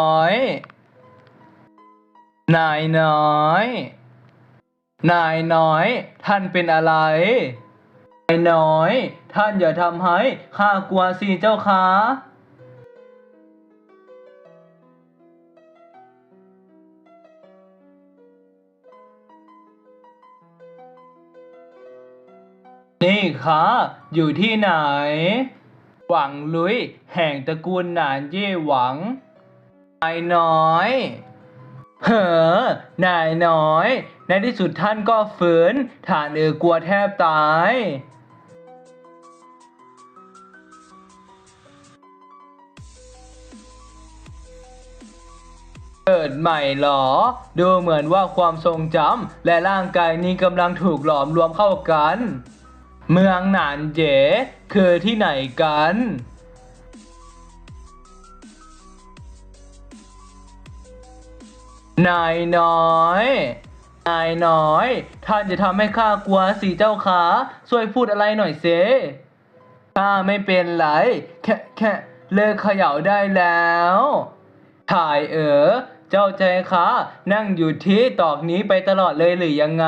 น้อย นายน้อย นายน้อย ท่านเป็นอะไร นายน้อย ท่านอย่าทำให้ข้ากลัวสิเจ้าคะนี่คะอยู่ที่ไหน หวังลุย แห่งตระกูลหนานเย่หวัง นายน้อย เฮ้อนายน้อย ในที่สุดท่านก็ฝืนฐานเออกลัวแทบตาย เกิดใหม่เหรอ ดูเหมือนว่าความทรงจำและร่างกายนี้กำลังถูกหลอมรวมเข้ากัน เมืองหนานเจ๋คือที่ไหนกัน นายน้อย นายน้อย ท่านจะทำให้ข้ากลัวสิเจ้าขาช่วยพูดอะไรหน่อยเซข้าไม่เป็นไร แค่แค่เลิกเขย่าได้แล้วถ่ายเออ เจ้าใจขานั่งอยู่ที่ตอกนี้ไปตลอดเลยหรือยังไง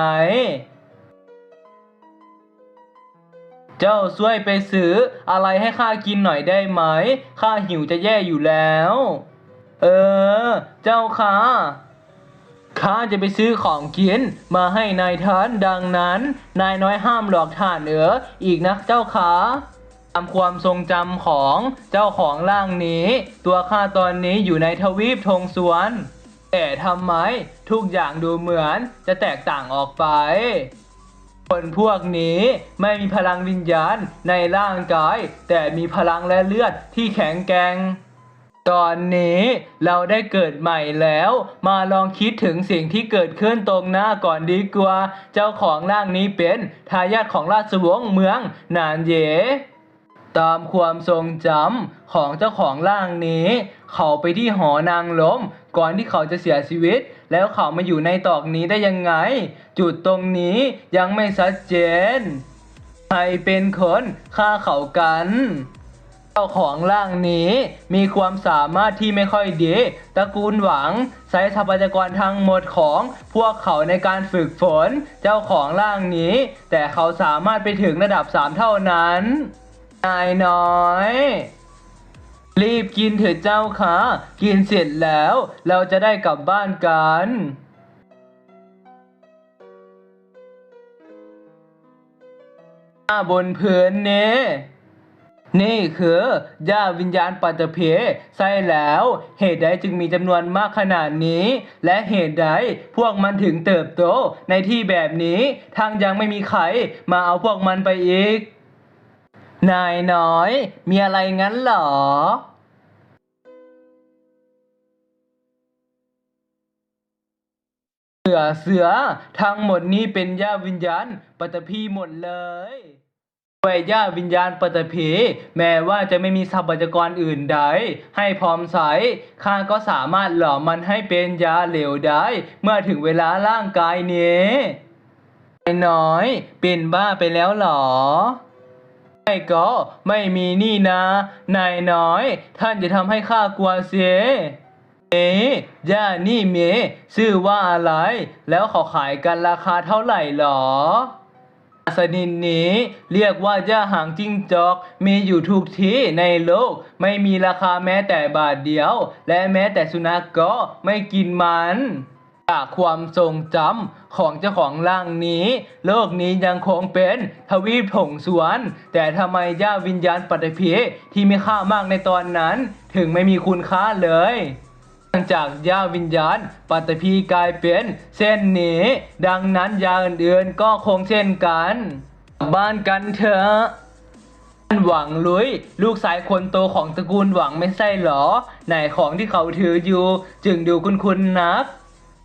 เจ้าช่วยไปซื้ออะไรให้ข้ากินหน่อยได้ไหม ข้าหิวจะแย่อยู่แล้ว เออ เจ้าค่ะ ข้าจะไปซื้อของกินมาให้นายท่านดังนั้น นายน้อยห้ามหลอกท่านเอออีกนะเจ้าค่ะตามความทรงจำของเจ้าของร่างนี้ ตัวข้าตอนนี้อยู่ในทวีปทงสวน แต่ทำไมทุกอย่างดูเหมือนจะแตกต่างออกไป คนพวกนี้ไม่มีพลังวิญญาณในร่างกาย แต่มีพลังและเลือดที่แข็งแกร่ง ตอนนี้เราได้เกิดใหม่แล้ว มาลองคิดถึงสิ่งที่เกิดขึ้นตรงหน้าก่อนดีกว่า เจ้าของร่างนี้เป็นทายาทของราชวงศ์เมืองนานเย ตามความทรงจำของเจ้าของร่างนี้ เขาไปที่หอนางล้มก่อนที่เขาจะเสียชีวิต แล้วเขามาอยู่ในตอกนี้ได้ยังไง จุดตรงนี้ยังไม่ชัดเจน ใครเป็นคนฆ่าเขากัน เจ้าของร่างนี้มีความสามารถที่ไม่ค่อยดี ตระกูลหวังใช้ทรัพยากรทั้งหมดของพวกเขาในการฝึกฝน เจ้าของร่างนี้ แต่เขาสามารถไปถึงระดับ 3 เท่านั้น นายน้อยรีบกินเถอะเจ้าค่ะ กินเสร็จแล้ว เราจะได้กลับบ้านกันหน้าบนพื้นเนี้ นี่คือย่าวิญญาณปัตตภีใช่แล้ว เหตุใดจึงมีจำนวนมากขนาดนี้ และเหตุใดพวกมันถึงเติบโตในที่แบบนี้ทางยังไม่มีใครมาเอาพวกมันไปอีก นายน้อย มีอะไรงั้นหรอเสือเสือทั้งหมดนี้เป็นย่าวิญญาณปัตตภีหมดเลย ด้วยย่าวิญญาณปัตตภีแม้ว่าจะไม่มีทรัพยากรอื่นใด ให้พร้อมใช้ข้าก็สามารถหล่อมันให้เป็นยาเหลวได้ เมื่อถึงเวลาร่างกายนี้นายน้อย เป็นบ้าไปแล้วหรอ ไม่ก็ไม่มีนี่นะ นายน้อย ท่านจะทำให้ข้ากลัวเสียเอ๊ะย่านี่เมชื่อว่าอะไร แล้วขาขายกันราคาเท่าไหร่หรอ สนินนี้เรียกว่าย่าหางจิ้งจอก มีอยู่ทุกที่ในโลก ไม่มีราคาแม้แต่บาทเดียว และแม้แต่สุนัขก็ไม่กินมันจากความทรงจำของเจ้าของร่างนี้ โลกนี้ยังคงเป็นทวีปถงสวน แต่ทำไมย่าวิญญาณปัตภีที่มีค่ามากในตอนนั้น ถึงไม่มีคุณค่าเลย จากย่าวิญญาณ ปัตภีกลายเป็นเส้นนี้ ดังนั้นยาอื่นๆก็คงเช่นกันบ้านกันเถอะหวังลุย ลูกสายคนโตของตระกูลหวังไม่ใช่หรอ ไหนของที่เขาถืออยู่ จึงดูคุ้นๆนัก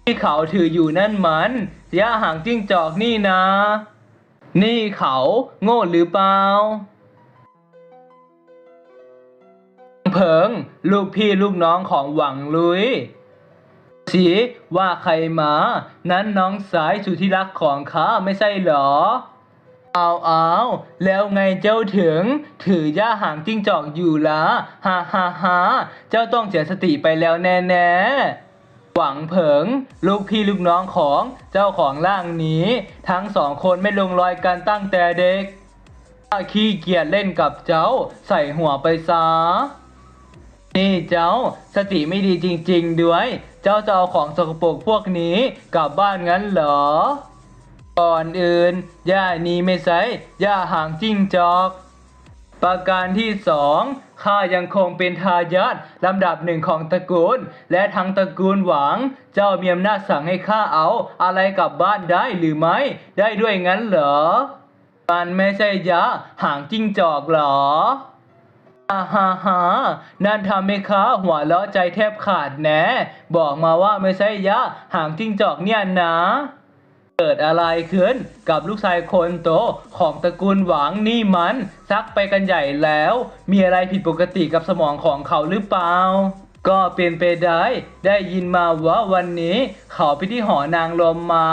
ที่เขาถืออยู่นั่นมันย่าหางจิ้งจอกนี่นะ นี่เขา โง่หรือเปล่า เพิง ลูกพี่ลูกน้องของหวังลุยสีว่าใครมา นั้นน้องสายสุดที่รักของข้าไม่ใช่เหรอเอาเอาแล้วไงเจ้าถึง ถือย่าหางจิ้งจอกอยู่ละฮ่าฮ่าฮ่าเจ้าต้องเสียสติไปแล้วแน่แน่หวังเผิง ลูกพี่ลูกน้องของเจ้าของร่างนี้ ทั้งสองคนไม่ลงรอยกันตั้งแต่เด็ก ขี้เกียจเล่นกับเจ้า ใส่หัวไปซะ นี่เจ้าสติไม่ดีจริงๆด้วย เจ้าจะเอาของสกปรกพวกนี้กลับบ้านงั้นเหรอ ก่อนอื่นย่านี้ไม่ใช่ย่าหางจิ้งจอก ประการที่สองข้ายังคงเป็นทายาทลำดับหนึ่งของตระกูล และทั้งตระกูลหวัง เจ้ามีอำนาจสั่งให้ข้าเอาอะไรกลับบ้านได้หรือไม่ ได้ด้วยงั้นเหรอมันไม่ใช่ยาหางจิ้งจอกเหรอ ฮ่าฮ่าฮานั่นทำให้ข้าหัวเราะใจแทบขาดแน่บอกมาว่าไม่ใช่ยะ หางจิ้งจอกเนี่ยนะ เกิดอะไรขึ้นกับลูกชายคนโตของตระกูลหวังนี่มัน ซักไปกันใหญ่แล้ว มีอะไรผิดปกติกับสมองของเขาหรือเปล่า ก็เป็นไปได้ ได้ยินมาว่าวันนี้เขาไปที่หอนางลมมา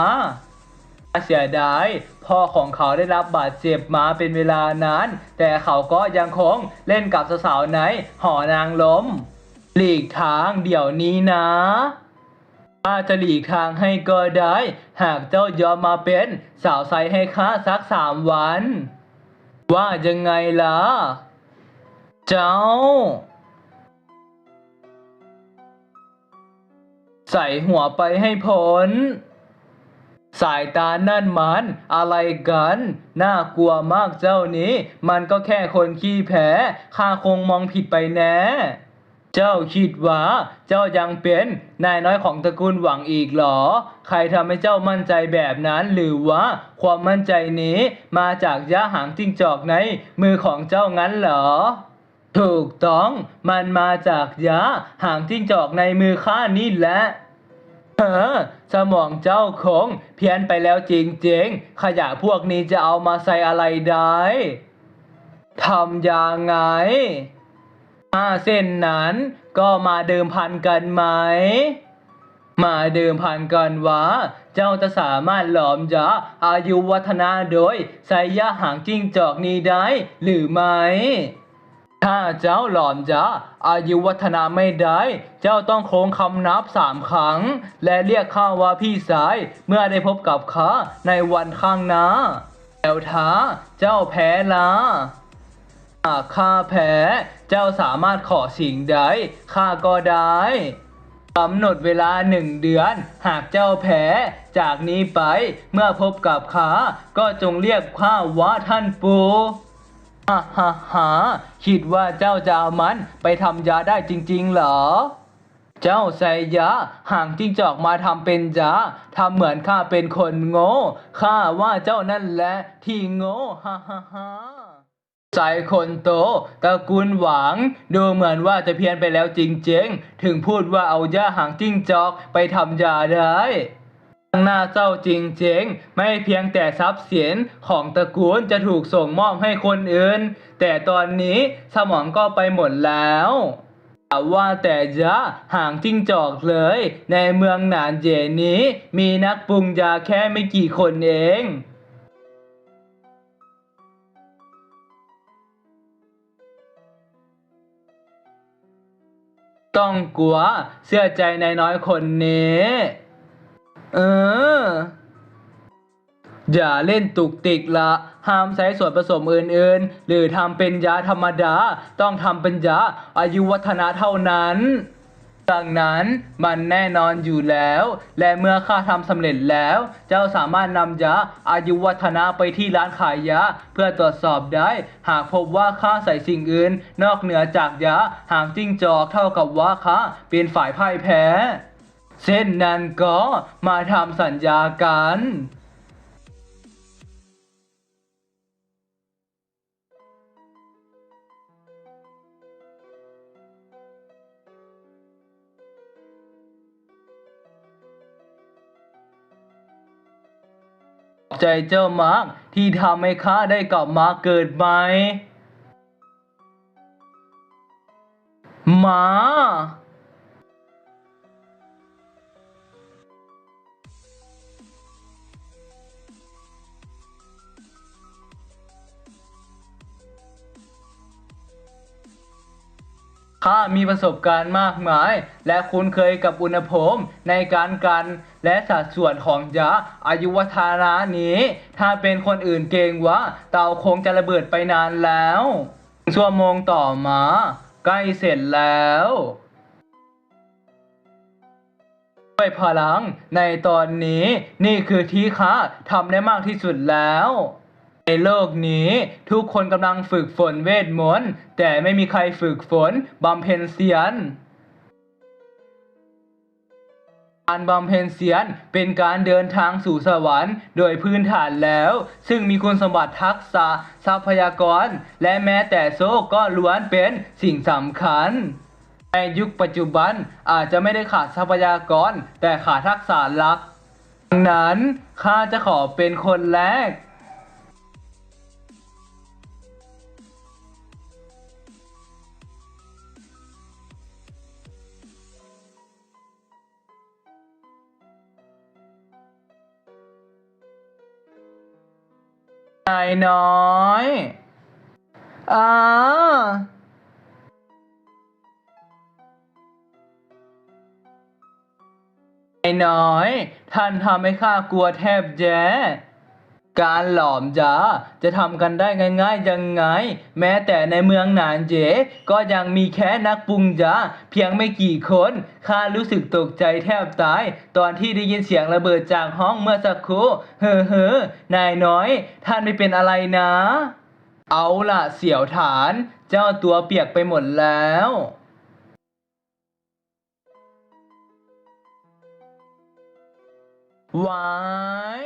เสียดาย พ่อของเขาได้รับบาดเจ็บมาเป็นเวลานาน แต่เขาก็ยังคงเล่นกับสาวๆในหอนางลมหลีกทางเดี๋ยวนี้นะข้าจะหลีกทางให้ก็ได้ หากเจ้ายอมมาเป็นสาวใสให้ข้าสักสามวัน ว่ายังไงล่ะ เจ้า ใส่หัวไปให้พ้น สายตานั่นมัน อะไรกัน น่ากลัวมากเจ้านี้ มันก็แค่คนขี้แพ้ข้าคงมองผิดไปแน่เจ้าคิดว่าเจ้ายังเป็นนายน้อยของตระกูลหวังอีกหรอ ใครทำให้เจ้ามั่นใจแบบนั้นหรือว่าความมั่นใจนี้มาจากย่าหางจิ้งจอกในมือของเจ้างั้นเหรอ ถูกต้องมันมาจากยาหางจิ้งจอกในมือข้านี่แหละ เออสมองเจ้าคงเพี้ยนไปแล้วจริงๆ ขยะพวกนี้จะเอามาใส่อะไรได้ทำยังไงห้าเส้นนั้นก็มาเดิมพันกันไหม มาเดิมพันกันว่าเจ้าจะสามารถหลอมยาอายุวัฒนาโดยใส่ยาหางจิ้งจอกนี้ได้หรือไม่ ถ้าเจ้าหลอมจะอายุวัฒนาไม่ได้ เจ้าต้องโค้งคำนับสามครั้ง และเรียกข้าว่าพี่สาย เมื่อได้พบกับข้าในวันข้างหน้าแล้วท้า เจ้าแพ้ละหากข้าแพ้ เจ้าสามารถขอสิ่งใดข้าก็ได้กำหนดเวลาหนึ่งเดือน หากเจ้าแพ้ จากนี้ไปเมื่อพบกับข้าก็จงเรียกข้าว่าท่านปู ฮ่าฮ่าฮ่าคิดว่าเจ้าจะเอามันไปทำยาได้จริงๆเหรอ เจ้าใส่ยาห่างจิ้งจอกมาทำเป็นยาทำเหมือนข้าเป็นคนโง่ข้าว่าเจ้านั่นแหละที่โง่ฮ่าฮ่าฮ่าใส่คนโตตระกูลหวัง ดูเหมือนว่าจะเพี้ยนไปแล้วจริงๆ ถึงพูดว่าเอายาหางจิ้งจอกไปทำยาได้ น่าเศร้าจริงๆ ไม่เพียงแต่ทรัพย์สินของตระกูลจะถูกส่งมอบให้คนอื่น แต่ตอนนี้สมองก็ไปหมดแล้วว่าแต่ยะห่างจิ้งจอกเลย ในเมืองหนานเจนี้ มีนักปรุงยาแค่ไม่กี่คนเองต้องกลัวเสื้อใจในน้อยคนนี้ เออ อย่าเล่นตุกติกละห้ามใช้ส่วนผสมอื่นๆ หรือทำเป็นยาธรรมดา ต้องทำเป็นยาอายุวัฒนะเท่านั้นดังนั้นมันแน่นอนอยู่แล้ว และเมื่อข้าทำสำเร็จแล้ว เจ้าสามารถนำยาอายุวัฒนะไปที่ร้านขายยาเพื่อตรวจสอบได้ หากพบว่าข้าใส่สิ่งอื่น นอกเหนือจากยาหางจิ้งจอกเท่ากับว่าข้าเป็นฝ่ายพ่ายแพ้ เส้นนั้นก็มาทำสัญญากันใจเจ้ามากที่ทำให้ข้าได้กลับมาเกิดใหม่หมา ข้ามีประสบการณ์มากมาย และคุ้นเคยกับอุณหภูมิในการกันและสัดส่วนของยาอายุวัฒนะนี้ ถ้าเป็นคนอื่นเกรงว่า เตาคงจะระเบิดไปนานแล้วชั่วโมงต่อมา ใกล้เสร็จแล้วด้วยพลังในตอนนี้นี่คือที่ข้าทำได้มากที่สุดแล้ว ในโลกนี้ทุกคนกำลังฝึกฝนเวทมนต์แต่ไม่มีใครฝึกฝนบำเพ็ญเสียน การบำเพ็ญเสียนเป็นการเดินทางสู่สวรรค์โดยพื้นฐานแล้ว ซึ่งมีคุณสมบัติทักษะทรัพยากร และแม้แต่โซ่ก็ล้วนเป็นสิ่งสำคัญในยุคปัจจุบันอาจจะไม่ได้ขาดทรัพยากร แต่ขาดทักษะลับดังนั้นข้าจะขอเป็นคนแรกายน้อยอ่าไอ้น้อย ท่านทำให้ข้ากลัวแทบแย่ การหลอมยาจะทำกันได้ง่ายๆยังไง แม้แต่ในเมืองหนานเจ ก็ยังมีแค่นักปรุงยาเพียงไม่กี่คนข้ารู้สึกตกใจแทบตาย ตอนที่ได้ยินเสียงระเบิดจากห้องเมื่อสักครู่เฮ้อเฮ้อนายน้อย ท่านไม่เป็นอะไรนะ เอาล่ะเสี่ยวฐาน เจ้าตัวเปียกไปหมดแล้ววาย